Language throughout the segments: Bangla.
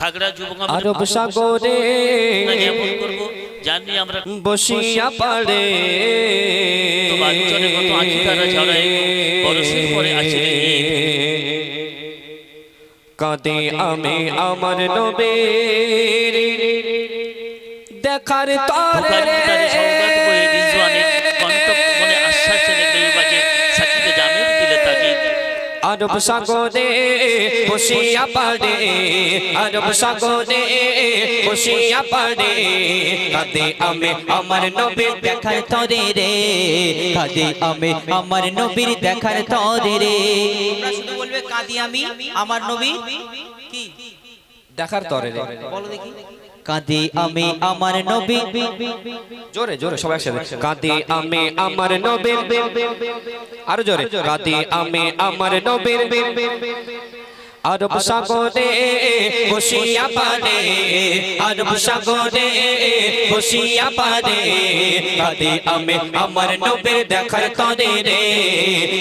ফাগড়া যুবক আরব সাগরে জানি আমরা বসিয়া কত তারা পরে আসিলে কাঁদে আমি আমার নবীর দেখার তরে। আরব সাগরে বসিয়া পারে আরব সাগরে বসিয়া পারে কাঁদে আমি আমার নবীর দেখার তরে রে। কাঁদে আমি আমার নবীর দেখার তরে রে। শুধু বলবে কাঁদি আমি আমার নবী? কি? দেখার তরে রে। বলো দেখি। কাঁদি আমি আমার নবী। জোরে জোরে সবাই একসাথে। কাঁদে আমি আমার নবীর আরও জোরে। কাঁদে আমি আমার নবীর আরব সাগরে বসিয়া পারে আরব সাগরে বসিয়া পারে কাঁদে আমি আমার নবীর দেখার তরে রে,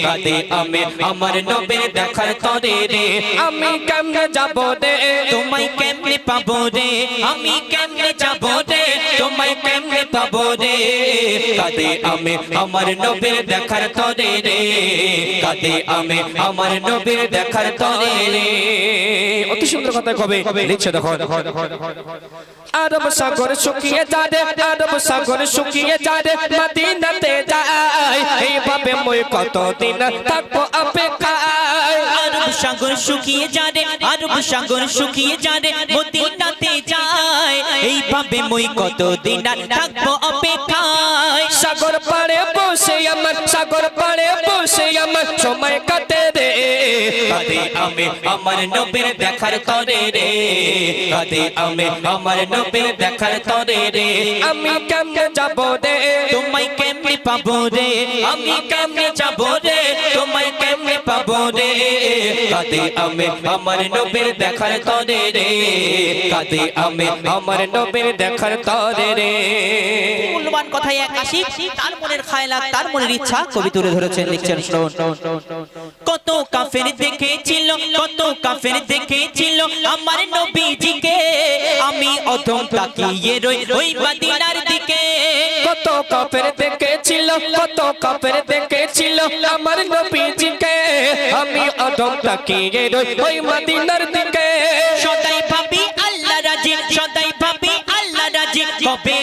কাঁদে আমি আমার নবীর দেখার তরে রে। আমি কেমনে যাব রে? তোমায় কেমনে পাবো রে? আমি কেমনে যাব তোমায় কেমনে পাবো রে। কাদে আমি আমার নবীর দেখার তরে রে। কাঁদে আমি আমার নবীর দেখার তরে রে। অতি সুন্দর কথা কবে? লিখছে দেখো। আরব সাগর শুকিয়ে যাবে আরব সাগর শুকিয়ে যাবে মদিনাতে যাই। এইভাবে মই কতদিন থাকব অপেক্ষায়? আরব সাগর শুকিয়ে যারে আরব সাগর শুকিয়ে যারে মদিনাতে যায় এইভাবে মই কতদিন থাকব অপেক্ষায়? সাগর পাড়ে বসে আমার সাগর পাড়ে বসে আমার সময় কাটে রে। কাঁদে আমি আমার নবীর দেখার তরে রে। কাঁদে আমি আমার নবীর দেখার তরে রে। আমি কেমনে যাব রে? তোমায় কেমনে পাবো রে? আমি কেমনে যাব রে? তোমায় কেমনে পাবো রে? কাঁদে আমি আমার নবীর দেখার তরে রে। কাঁদে আমি আমার নবীর দেখার তরে রে। মূল্যবান কথাই এক আশিক, তার মনের খায়লা তার মনের ইচ্ছা কবি তুলে ধরেছেন লিখছেন শুনুন কত কাফের দেখেছিল কত কাফের দেখেছিল আমার নবীজিকে। আমি অধম তাকিয়ে রই ওই মদিনার দিকে। কত কাপের দেখেছিল কত কাপের দেখেছিল আমার নবীজিকে। আমি অদম তাকিয়ে রই ওই মদিনার দিকে। সদাই ভাবি আল্লাহ রাজি সদাই ভাবি আল্লাহ রাজি। কবে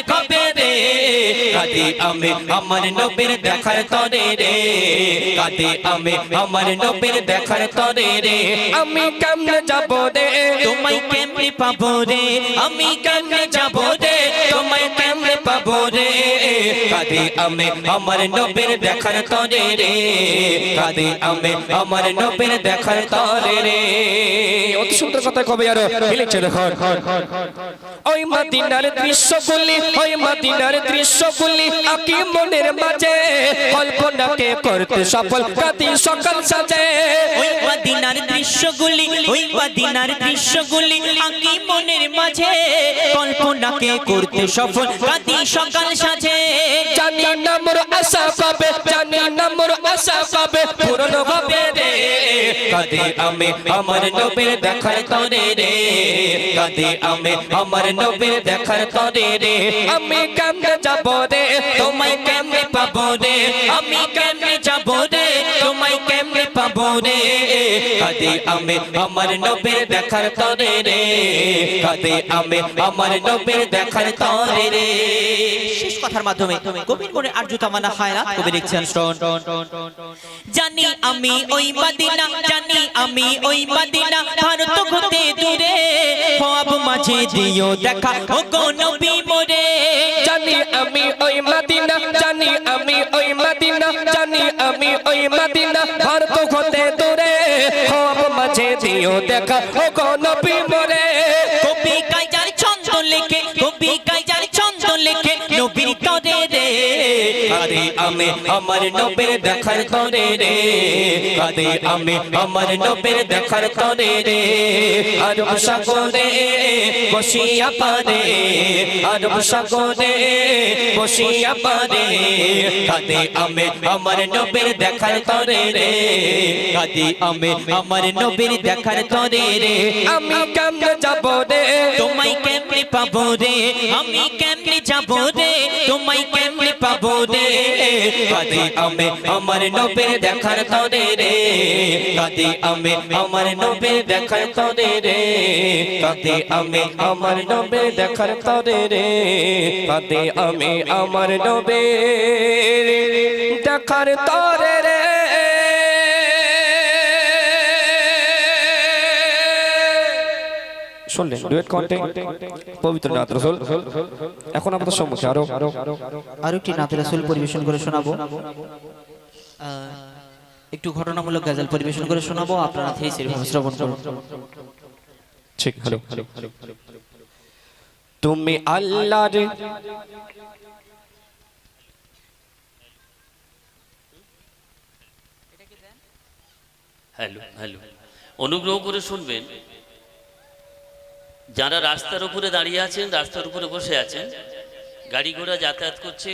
কাঁদে আমি আমার নবীর দেখার তরে রে। কাঁদে আমি আমার নবীর দেখার তরে রে। আমি কেমনে যাব রে? তোমায় কেমনে পাবো রে? আমি কেমনে যাব রে? তোমায় কেমনে পাবো রে? কাঁদে আমি আমার নবীর দেখার তরে রে কাঁদে আমি আমার নবীর দেখার তরে রে অতি সুন্দর কথা কবে আর? লিখছে দেখো। ওই মদিনার দৃশ্যগুলি ওই মদিনার দৃশ্যগুলি আকি মনের মাঝে। কল্পনাকে করতে সফল প্রতি সকাল সাজে। ওই মদিনার দৃশ্যগুলি ওই মদিনার দৃশ্যগুলি আঁকি মনের মাঝে। কল্পনাকে করতে সফল রাতি সকাল সাজে। জানি না মোর আশা কবে জানি না মোর আশা কবে পূরণ হবে রে। কাঁদে আমি আমার নবীর দেখার তরে রে। কাঁদে আমি আমার নবীর দেখার তরে রে। আমি কেমনে যাব রে? তোমায় কেমনে পাবো রে? আমি কেমনে যাব রে? তোমায় কেমনে পাবো কাঁদে আমি আমার নবীর দেখার তরে রে, কাঁদে আমি আমার নবীর দেখার তরে রে। শেষ কথার মাধ্যমে কবির মনে আর্য তামানা হায়রা কবি লিখছেন শোন। জানি আমি ওই মদিনা, জানি আমি ওই মদিনা, ভারত হতে দূরে খোয়াব মাঝে দিও দেখা ও গো নবী মোরে। জানি আমি ওই মদিনা, জানি আমি ওই মদিনা আমি ওই মদিনা ভারত হতে দূরে হব মাঝে দিও দেখা ও গো নবী কাঁদে আমি আমার নবীর দেখার তরে রে। কাঁদে আমি আমার নবীর দেখার তরে রে। আরব সাগরে বসিয়া পারে আরব সাগরে বসিয়া পারে কাঁদে আমি আমার নবীর দেখার তরে রে। কাঁদে আমি আমার নবীর দেখার তরে রে। আমি কেমনে যাব রে? তোমায় কেমনে পাবো রে? আমি কেমনে যাব রে তোমায় কেমনে পাবো রে কাঁদে আমি আমার নবীর দেখার তরে রে, কাঁদে আমি আমার নবীর দেখার তরে রে, কাঁদে আমি আমার নবীর দেখার তরে রে, কাঁদে আমি আমার নবীর দেখার তরে শুনলেন ডুয়েট কন্টে পবিত্র নাথ রসুল। এখন আমাদের সম্মুখে আরও আরও একটি নাতে রাসুল পরিবেশন করে শোনাবো। একটু ঘটনামূলক গাজাল পরিবেশন করে শোনাবো আপনারা থ্রি সেরভাবে শ্রবণ করুন। ঠিক হ্যালো। তুমি আল্লাহর হ্যালো হ্যালো। অনুগ্রহ করে শুনবেন যারা রাস্তার উপরে দাঁড়িয়ে আছেন, রাস্তার উপরে বসে আছেন, গাড়ি ঘোড়া যাতায়াত করছে,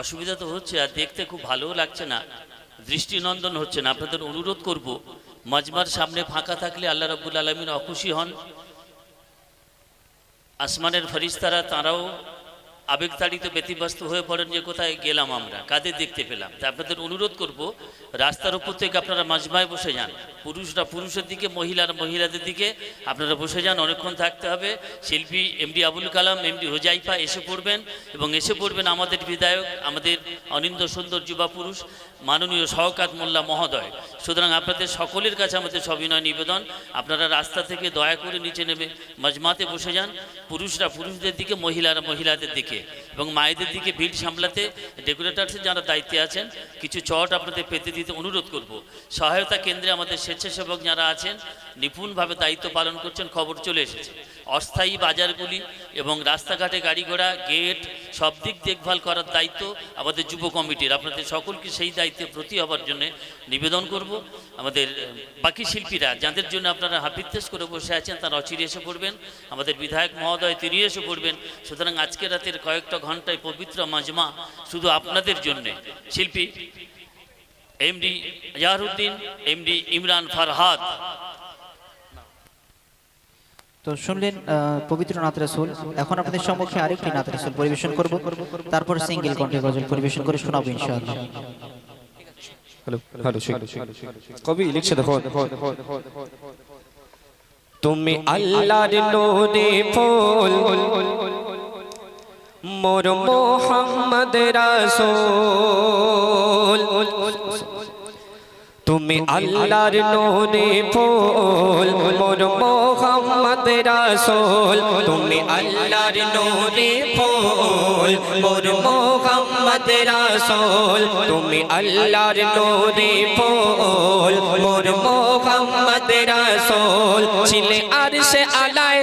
অসুবিধা তো হচ্ছে আর দেখতে খুব ভালোও লাগছে না, দৃষ্টিনন্দন হচ্ছে না। আপনাদের অনুরোধ করব, মজমার সামনে ফাঁকা থাকলে আল্লাহ রাব্বুল আলমিন অখুশি হন। আসমানের ফরিস্তারা তারাও আবেগতাড়িত ব্যতিব্যস্ত হয়ে পড়েন যে কোথায় গেলাম আমরা, কাদের দেখতে পেলাম। তা আপনাদের অনুরোধ করব, রাস্তার উপর থেকে আপনারা মাজমায় বসে যান। পুরুষরা পুরুষের দিকে, মহিলারা মহিলাদের দিকে। আপনারা বসে যান, অনেকক্ষণ থাকতে হবে। শিল্পী এমডি আবুল কালাম, এমডি হোজাইফা এসে পড়বেন এবং এসে পড়বেন আমাদের বিধায়ক, আমাদের অনিন্দ সুন্দর যুবা পুরুষ, মাননীয় শওকাত মোল্লা মহোদয়। সুতরাং আপনাদের সকলের কাছে আমাদের সবিনয় নিবেদন। আপনারা রাস্তা থেকে দয়া করে নিচে নেমে মজমাতে বসে যান। পুরুষরা পুরুষদের দিকে, মহিলারা মহিলাদের দিকে। এবং মায়েদের দিকে ভিড় সামলাতে ডেকোরেটার্সের যারা দায়িত্বে আছেন, কিছু চট আপনাদের পেতে দিতে অনুরোধ করব। সহায়তা কেন্দ্রে আমাদের স্বেচ্ছাসেবক যারা আছেন, নিপুণভাবে দায়িত্ব পালন করছেন, খবর চলে এসেছে। অস্থায়ী বাজারগুলি এবং রাস্তাঘাটে গাড়ি ঘোড়া, গেট, সব দিক দেখভাল করার দায়িত্ব আমাদের যুব কমিটির। আপনাদের সকলকে সেই দায়িত্বে প্রতি হবার জন্য নিবেদন করব। আমাদের বাকি শিল্পীরা যাদের জন্য আপনারা হাপিত্তেস করে বসে আছেন, তারা অচিরে এসে পড়বেন। আমাদের বিধায়ক মহোদয় তিনি এসে পড়বেন। সুতরাং আজকে রাতের কয়েকটা ঘন্টায় পবিত্র মাজমা শুধু আপনাদের জন্যে। শিল্পী, এমডি ইয়ারউদ্দিন এমডি ইমরান ফারহাদ। তো শুনলেন পবিত্র নাত রাসুল। এখন আপনাদের সম্মুখে আরেকটি নাত রাসুল পরিবেশন করব। তারপর সিঙ্গেল কণ্ঠে গজল পরিবেশন করে শোনাবো ইনশাআল্লাহ। কবি লিখছে, দেখো। তুমি আল্লাহর নূরে ফুল, মোর মোহাম্মদ রাসূল। তুমি আল্লাহর নূরে ফুল, মোর মোহাম্মদ রাসূল। তুমি আল্লাহর নূরে ফুল, মোর মোহাম্মদ রাসূল। তুমি আল্লাহর নূরে ফুল, মোর মোহাম্মদ রাসূল। ছিলে আরশে আলায়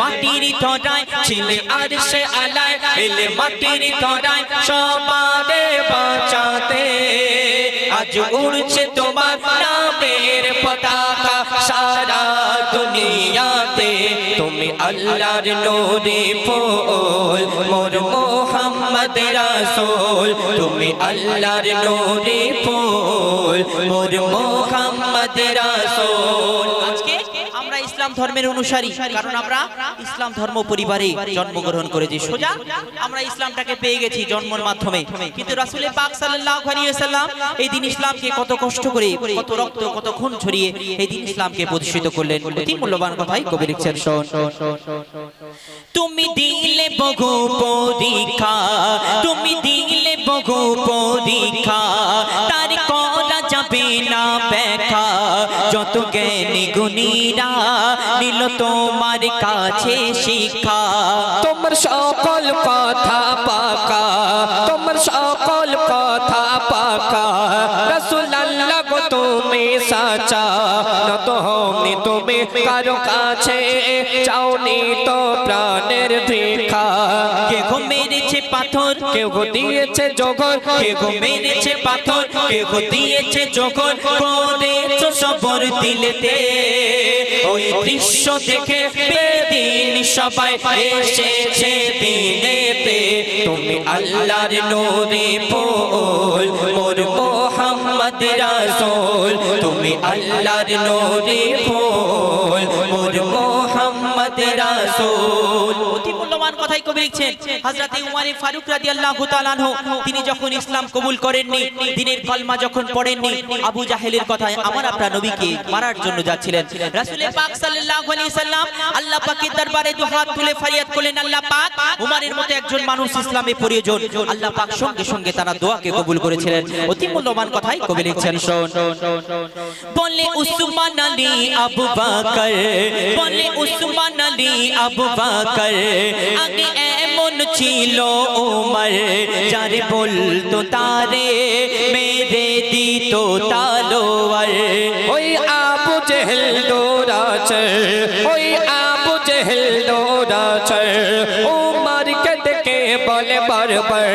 মাটির তরায় ছিলে আর সে আলায়, এলে মাটির তরায় সবারে বাঁচাতে। আজ উড়ছে তোমার নামের পতাকা সারা দুনিয়াতে। তুমি আল্লাহর নূরে ফুল, মোর মোহাম্মদ রাসূল। তুমি আল্লাহর নূরে ফুল, মোর মোহাম্মদ রাসূল। ধর্মের অনুসারী। কারণ আমরা ইসলাম ধর্ম পরিবারে জন্মগ্রহণ করেছি। সোজা, আমরা ইসলামটাকে পেয়ে গেছি জন্মের মাধ্যমে। কিন্তু রাসূলের পাক ওয়াসাল্লাম এই দিন ইসলামকে কত কষ্ট করে, কত রক্ত, কত খুন ছড়িয়ে এই দিন ইসলামকে প্রতিষ্ঠিত করলেন। অতি মূল্যবান কথাই কবি লিখছেন তুমি দিলে বহু পরীক্ষা, তুমি দিলে বহু পরীক্ষা যত জ্ঞানী গুণীরা নিল তোমার কাছে শিক্ষা। তোমার সকল কথা কারও কাছে চাওনি তো প্রাণের ভিক্ষা। কে গো মেরেছে পাথর কেউ গো দিয়েছে জগর। কে গো মেরেছে পাথর কে গো দিয়েছে যখন করেছ সবর দিলেতে ওই দৃশ্য দেখে বেদিন সবাই এসেছে দিনেতে। তুমি আল্লাহর নূরে ফুল মোর মোহাম্মদ রাসূল তুমি আল্লাহর নূরে ফুল মোহাম্মদ রাসূল। অতি কথাই কবি লিখছেন। হযরতে উমর ফারুক রাদিয়াল্লাহু তাআলা তিনি যখন ইসলাম কবুল করেননি, দিনের কলমা যখন পড়েননি, আবু জাহেলের কথায় আমার আপনার নবীকে মারার জন্য যাচ্ছিলেন। রাসূল পাক সাল্লাল্লাহু আলাইহি সাল্লাম আল্লাহ পাকের দরবারে দু হাত তুলে ফরিয়াদ করলেন, আল্লাহ পাক উমরের মতো একজন মানুষ ইসলামে প্রয়োজন। আল্লাহ পাক সঙ্গে সঙ্গে তারা দোয়াকে কবুল করেছিলেন। অতি মূল্যবান কথাই কবি লিখছেন, শোন। বলে উসমান আলী আবু বকর বলে উসমান আলী আবু বকর আগে এমন ছিল ওমর যারে বলতো তারে মেরে দিত তালোয়ার। ওই আবু জেহেল দৌড়াছে ওই আবু জেহেল দৌড়াছে উমারকে ডেকে বলে বারবার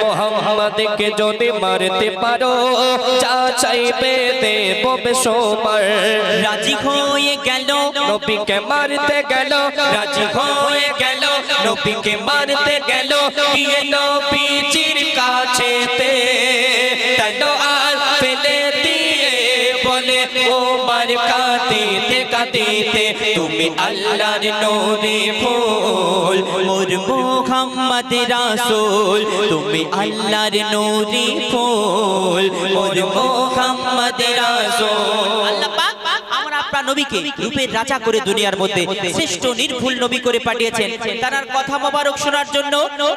মোহাম্মদকে যদি মারতে পারো যা চাইবে দেব বেসোমার। রাজি হয়ে গেল। নবীকে মারতে গেল রাজি হয়ে গেল। নবীকে মারতে গেল, গিয়ে নবীজির কাছেতে তলোয়ার ফেলে দিয়ে বলে, ও মার কাঁদিতে কাঁদিতে তুমি আল্লাহর নূরে ফুল, মোর মোহাম্মদ রাসূল, তুমি আল্লাহর নূরি ফুল, মোর মোহাম্মদ রাসূল। আপনার নবীকে রূপের রাজা করে দুনিয়ার মধ্যে শ্রেষ্ঠ নির্ভুল নবী করে পাঠিয়েছেন। তার কথা মোবারক শোনার জন্য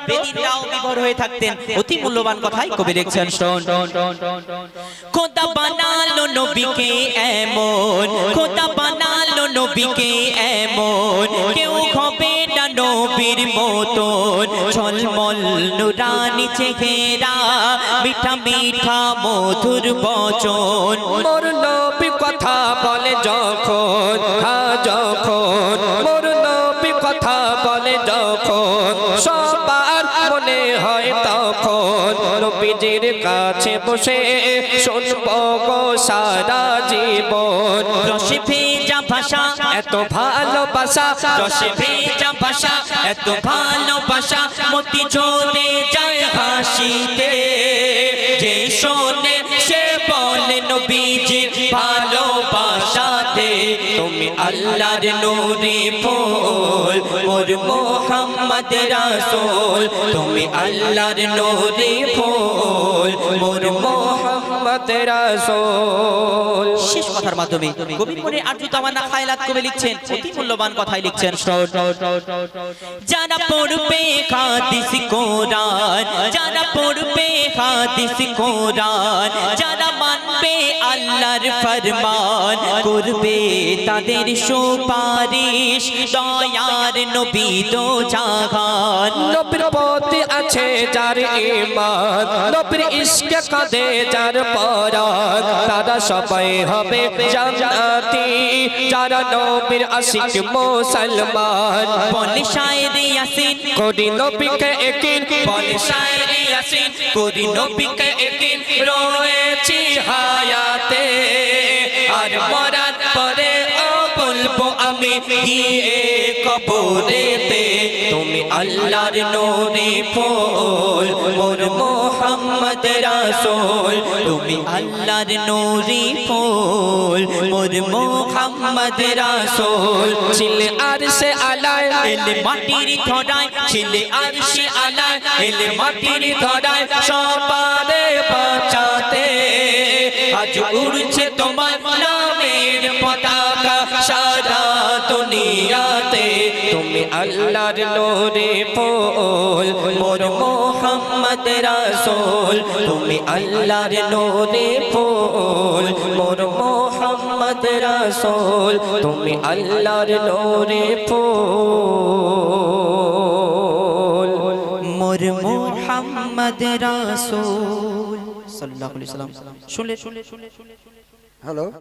বেদিনরাও বিভোর হয়ে থাকতেন। অতি মূল্যবান কথাই কবি লিখছেন শোন। খোদা বানালো নবীকে এমন খোদা বানালো নবীকে এমন কেউ হবে না মতন ঝলমল নুরানি চেহারা মিঠা মিঠা মধুর বচন। মোর নবী কথা বলে যখন হা যখন। মোর নবী কথা বলে যখন সবার মনে হয় তখন। নবীজির কাছে বসে শুনব গো সারা জীবন। রসে ভাষা, এত ভালোবাসা রসে ভেজা ভাষা, এত ভালোবাসা, মতি চলে যায় হাসিতে। যে শোনে, সে বলে, নবীজি তুমি আল্লাহর নূরে ফুল মোর মোহাম্মদ রাসূল। তুমি আল্লাহর নূরে ফুল মোর মোহাম্মদ রাসূল শেষ কথার মাধ্যমে কবি মনে আর্য তামান্না খায়লাত কবি লিখছেন অতি মূল্যবান কথাই লিখছেন। যারা পড়বে হাদিস কোরআন যারা পড়বে হাদিস কোরআন যারা মানবে আল্লাহর ফরমান করবে তাদের সুপারিশ দয়ার নবী দো জাহান নবীর প্রতি আছে যার ঈমান নবীর ইশকে কাঁদে যার পরাণ তারা সবাই হবে জান্নাতি। যারা নবীর আশিক মুসলমান। বলে শায়রে ইয়াসিন। করি নবীকে একিন। বলে শায়রে ইয়াসিন। করি নবীকে একিন। রয়েছি হায়াতে। আর মরার পরে ও বলব আমি গিয়ে কবরেতে। তুমি আল্লাহর নূরে ফুল, মোর মোহাম্মদ রাসূল। তুমি আল্লাহর নূরি ফুল, মোর মোহাম্মদ রাসূল। ছিলে আর সে আলায়, এলে মাটির ধরায়। ছিলে আরশে আলায়, এলে মাটির ধরায়। সবারে বাঁচাতে আজ উড়ছে তোমার নামের পতাকা। আল্লাহর নূরে ফুল, মোর মোহাম্মদ রাসূল। তুমি আল্লাহর নূরে ফুল, মোর মোহাম্মদ রাসূল। তুমি আল্লাহর নূরে ফুল, মোর মোহাম্মদ রাসূল। সাল্লাল্লাহু আলাইহি সাল্লাম শুনলে? শুনলে শুনলে হ্যালো